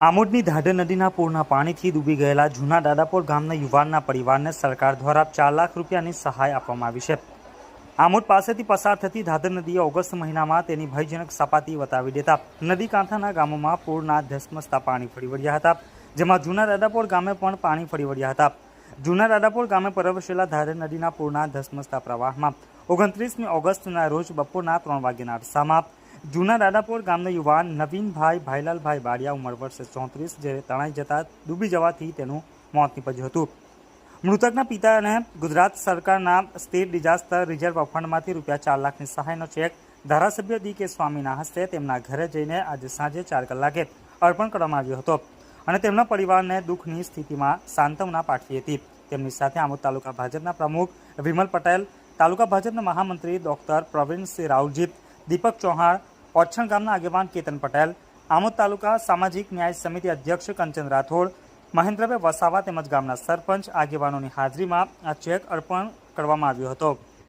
આમોદની ધાઢર નદીના પૂરના પાણીથી ડૂબી ગયેલા જૂના દાદાપોર ગામના યુવાનના પરિવારને સરકાર દ્વારા ચાર લાખ રૂપિયાની સહાય આપવામાં આવી છે. આમોદ પાસેથી પસાર થતી ધાધર નદીએ ઓગસ્ટ મહિનામાં તેની ભયજનક સપાટી વટાવી દેતા નદી કાંઠાના ગામોમાં પૂરના ધસમસતા પાણી ફરી વળ્યા હતા, જેમાં જૂના દાદાપોર ગામે પણ પાણી ફરી વળ્યા હતા. જૂના દાદાપોર ગામે પરવશેલા ધાધર નદીના પૂરના ધસમસતા પ્રવાહમાં ઓગણત્રીસમી ઓગસ્ટના રોજ બપોરના ત્રણ વાગ્યાના અરસામાં જૂના દાદાપોર ગામના યુવાન નવીનભાઈ ભાઈલાલભાઈ બાડિયા ઉંમર વર્ષે ચોત્રીસ, જ્યારે તણાઈ જતા ડૂબી જવાથી તેનું મોત નીપજ્યું હતું. મૃતકના પિતાને ગુજરાત સરકારના સ્ટેટ ડિઝાસ્ટર રિઝર્વ ફંડમાંથી રૂપિયા ચાર લાખની સહાયનો ચેક ધારાસભ્ય ડી કે સ્વામીના હસ્તે તેમના ઘરે જઈને આજે સાંજે ચાર કલાકે અર્પણ કરવામાં આવ્યો હતો અને તેમના પરિવારને દુઃખની સ્થિતિમાં સાંત્વના પાઠવી હતી. તેમની સાથે આમોદ તાલુકા ભાજપના પ્રમુખ વિમલ પટેલ, તાલુકા ભાજપના મહામંત્રી ડોક્ટર પ્રવીણસિંહ રાવલજી દીપક ચૌહાણ ઓછણ ગામના આગેવાન કેતન પટેલ, આમોદ તાલુકા સામાજિક ન્યાય સમિતિ અધ્યક્ષ કંચન રાઠોડ, મહેન્દ્રભાઈ વસાવા તેમજ ગામના સરપંચ આગેવાનોની હાજરીમાં આ ચેક અર્પણ કરવામાં આવ્યો હતો.